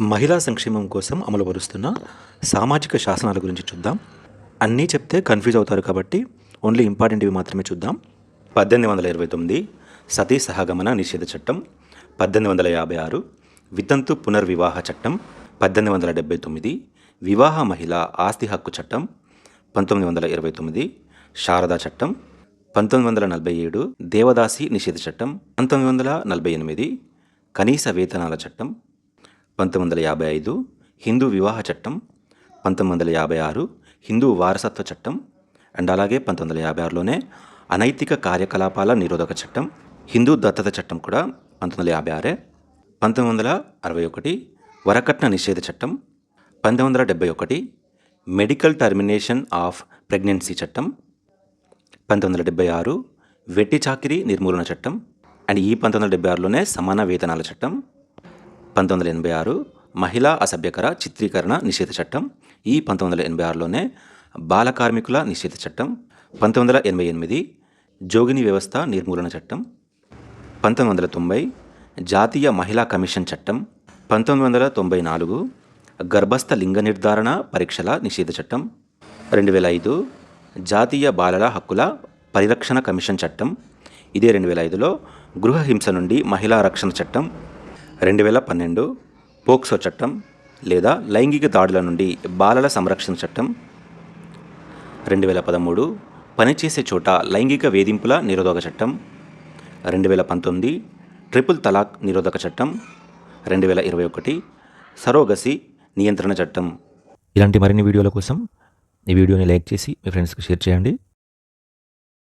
మహిళా సంక్షేమం కోసం అమలుపరుస్తున్న సామాజిక శాసనాల గురించి చూద్దాం. అన్నీ చెప్తే కన్ఫ్యూజ్ అవుతారు కాబట్టి ఓన్లీ ఇంపార్టెంట్వి మాత్రమే చూద్దాం. పద్దెనిమిది వందల ఇరవై తొమ్మిది సతీ సహగమన నిషేధ చట్టం. పద్దెనిమిది వందల యాభై ఆరు వితంతు పునర్వివాహ చట్టం. పద్దెనిమిది వందల డెబ్బై తొమ్మిది వివాహ మహిళ ఆస్తి హక్కు చట్టం. పంతొమ్మిది వందల ఇరవై తొమ్మిది శారదా చట్టం. పంతొమ్మిది వందల నలభై ఏడు దేవదాసి నిషేధ చట్టం. పంతొమ్మిది వందల నలభై ఎనిమిది కనీస వేతనాల చట్టం. పంతొమ్మిది వందల యాభై ఐదు హిందూ వివాహ చట్టం. పంతొమ్మిది వందల యాభై ఆరు హిందూ వారసత్వ చట్టం. అండ్ అలాగే పంతొమ్మిది వందల యాభై ఆరులోనే అనైతిక కార్యకలాపాల నిరోధక చట్టం. హిందూ దత్తత చట్టం కూడా పంతొమ్మిది వందల యాభై ఆరే. పంతొమ్మిది వందల అరవై ఒకటి వరకట్న నిషేధ చట్టం. పంతొమ్మిది వందల డెబ్బై ఒకటి మెడికల్ టర్మినేషన్ ఆఫ్ ప్రెగ్నెన్సీ చట్టం. పంతొమ్మిది వందల డెబ్బై ఆరు వెట్టి చాకిరీ నిర్మూలన చట్టం. అండ్ ఈ పంతొమ్మిది వందల డెబ్బై ఆరులోనే సమాన వేతనాల చట్టం. పంతొమ్మిది వందల ఎనభై ఆరు మహిళా అసభ్యకర చిత్రీకరణ నిషేధ చట్టం. ఈ పంతొమ్మిది వందల ఎనభై ఆరులోనే బాల కార్మికుల నిషేధ చట్టం. పంతొమ్మిది వందల ఎనభై ఎనిమిది జోగిని వ్యవస్థ నిర్మూలన చట్టం. పంతొమ్మిది వందల తొంభై జాతీయ మహిళా కమిషన్ చట్టం. పంతొమ్మిది వందల తొంభై నాలుగు గర్భస్థ లింగ నిర్ధారణ పరీక్షల నిషేధ చట్టం. రెండు వేల ఐదు జాతీయ బాలల హక్కుల పరిరక్షణ కమిషన్ చట్టం. ఇదే రెండు వేల ఐదులో గృహహింస నుండి మహిళా రక్షణ చట్టం. రెండు వేల పన్నెండు పోక్సో చట్టం లేదా లైంగిక దాడుల నుండి బాలల సంరక్షణ చట్టం. రెండు వేల పదమూడు పనిచేసే చోట లైంగిక వేధింపుల నిరోధక చట్టం. రెండు వేల పంతొమ్మిది ట్రిపుల్ తలాక్ నిరోధక చట్టం. రెండు వేల ఇరవై ఒకటి సరోగసి నియంత్రణ చట్టం. ఇలాంటి మరిన్ని వీడియోల కోసం ఈ వీడియోని లైక్ చేసి మీ ఫ్రెండ్స్కి షేర్ చేయండి.